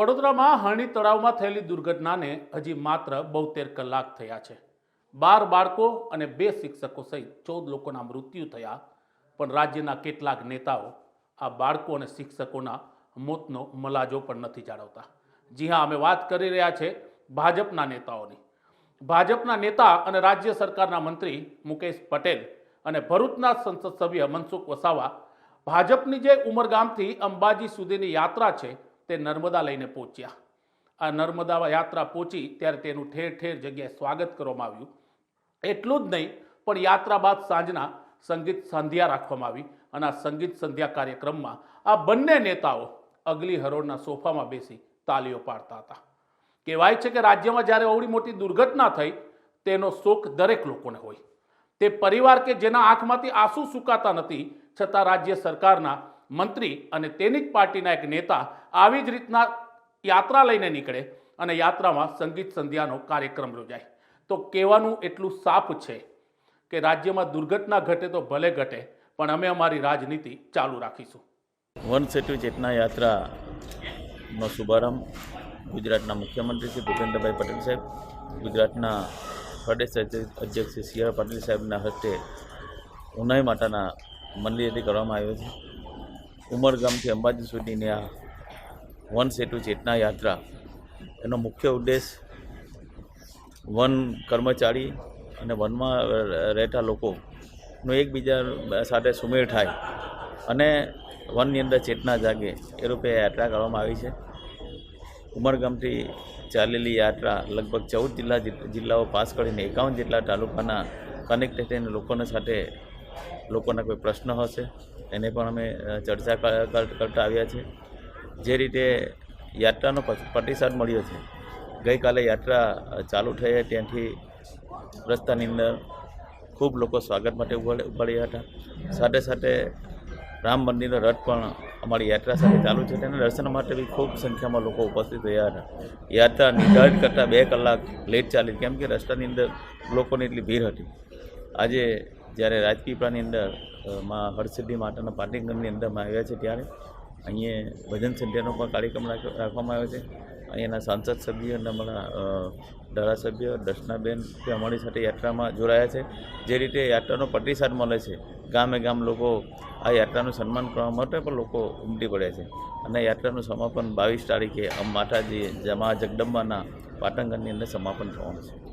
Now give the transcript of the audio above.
વડોદરામાં હરણી તળાવમાં થયેલી દુર્ઘટનાને હજી માત્ર બોતેર કલાક થયા છે. બાર બાળકો અને બે શિક્ષકો સહિત ચૌદ લોકોના મૃત્યુ થયા, પણ રાજ્યના કેટલાક નેતાઓ આ બાળકો અને શિક્ષકોના મોતનો મલાજો પણ નથી જાળવતા. જી હા, અમે વાત કરી રહ્યા છે ભાજપના નેતાઓની. ભાજપના નેતા અને રાજ્ય સરકારના મંત્રી મુકેશ પટેલ અને ભરૂચના સંસદ સભ્ય મનસુખ વસાવા, ભાજપની જે ઉમરગામથી અંબાજી સુધીની યાત્રા છે તે નર્મદા લઈને પહોંચ્યા. આ નર્મદા યાત્રા પહોંચી ત્યારે તેનું ઠેર ઠેર જગ્યાએ સ્વાગત કરવામાં આવ્યું. એટલું જ નહીં, પણ યાત્રા બાદ સાંજના સંગીત સંધ્યા રાખવામાં આવી અને આ સંગીત સંધ્યા કાર્યક્રમમાં આ બંને નેતાઓ અગલી હરોળના સોફામાં બેસી તાલીઓ પાડતા હતા. કહેવાય છે કે રાજ્યમાં જ્યારે અવડી મોટી દુર્ઘટના થઈ, તેનો શોક દરેક લોકોને હોય. તે પરિવાર કે જેના આંખમાંથી આંસુ સુકાતા નથી, છતાં રાજ્ય સરકારના મંત્રી અને તેની જ પાર્ટીના એક નેતા આવી જ રીતના યાત્રા લઈને નીકળે અને યાત્રામાં સંગીત સંધ્યાનો કાર્યક્રમ યોજાય. તો કહેવાનું એટલું સાફ છે કે રાજ્યમાં દુર્ઘટના ઘટે તો ભલે ઘટે, પણ અમે અમારી રાજનીતિ ચાલુ રાખીશું. વન સેતુ ચેતના યાત્રાનો શુભારંભ ગુજરાતના મુખ્યમંત્રી શ્રી ભૂપેન્દ્રભાઈ પટેલ સાહેબ, ગુજરાતના પ્રદેશ અધ્યક્ષ શ્રી સી પાટીલ સાહેબના હસ્તે ઉનાઈ માતાના મંદિરેથી કરવામાં આવ્યો છે. ઉમરગામથી અંબાજી સુધીની આ વન સેતુ ચેતના યાત્રા. એનો મુખ્ય ઉદ્દેશ વન કર્મચારી અને વનમાં રહેતા લોકોનો એકબીજા સાથે સુમેળ થાય અને વનની અંદર ચેતના જાગે એ રૂપે યાત્રા કરવામાં આવી છે. ઉમરગામથી ચાલેલી યાત્રા લગભગ ચૌદ જિલ્લા જિલ્લાઓ પાસ કરીને એકાવન જેટલા તાલુકાના કનેક્ટેડ લોકોને સાથે લોકોના કોઈ પ્રશ્ન હશે, એને પણ અમે ચર્ચા કરતા આવ્યા છીએ. જે રીતે યાત્રાનો પ્રતિસાદ મળ્યો છે, ગઈકાલે યાત્રા ચાલુ થઈ ત્યાંથી રસ્તાની અંદર ખૂબ લોકો સ્વાગત માટે ઊભા ઊભા હતા. સાથે સાથે રામ મંદિરનો રથ પણ અમારી યાત્રા સાથે ચાલુ છે, તેના દર્શન માટે બી ખૂબ સંખ્યામાં લોકો ઉપસ્થિત રહ્યા હતા. યાત્રા નિર્ધારિત કરતાં બે કલાક લેટ ચાલી, કેમ કે રસ્તાની અંદર લોકોની એટલી ભીડ હતી. આજે જ્યારે રાજપીપળાની અંદરમાં હરસિદ્ધિ માતાના પાટીગંજની અંદરમાં આવ્યા છે ત્યારે અહીંયા ભજન સંધ્યાનો પણ કાર્યક્રમ રાખ- રાખવામાં આવ્યો છે. અહીંયાના સાંસદ સભ્યો અને અમારા ધારાસભ્ય દર્શનાબેન તે અમારી સાથે યાત્રામાં જોડાયા છે. જે રીતે યાત્રાનો પ્રતિસાદ મળે છે, ગામે ગામ લોકો આ યાત્રાનું સન્માન કરવા માટે પણ લોકો ઉમટી પડ્યા છે. અને યાત્રાનું સમાપન બાવીસ તારીખે માતાજી જમા જગદંબાના પાટણગઢની અંદર સમાપન થવાનું છે.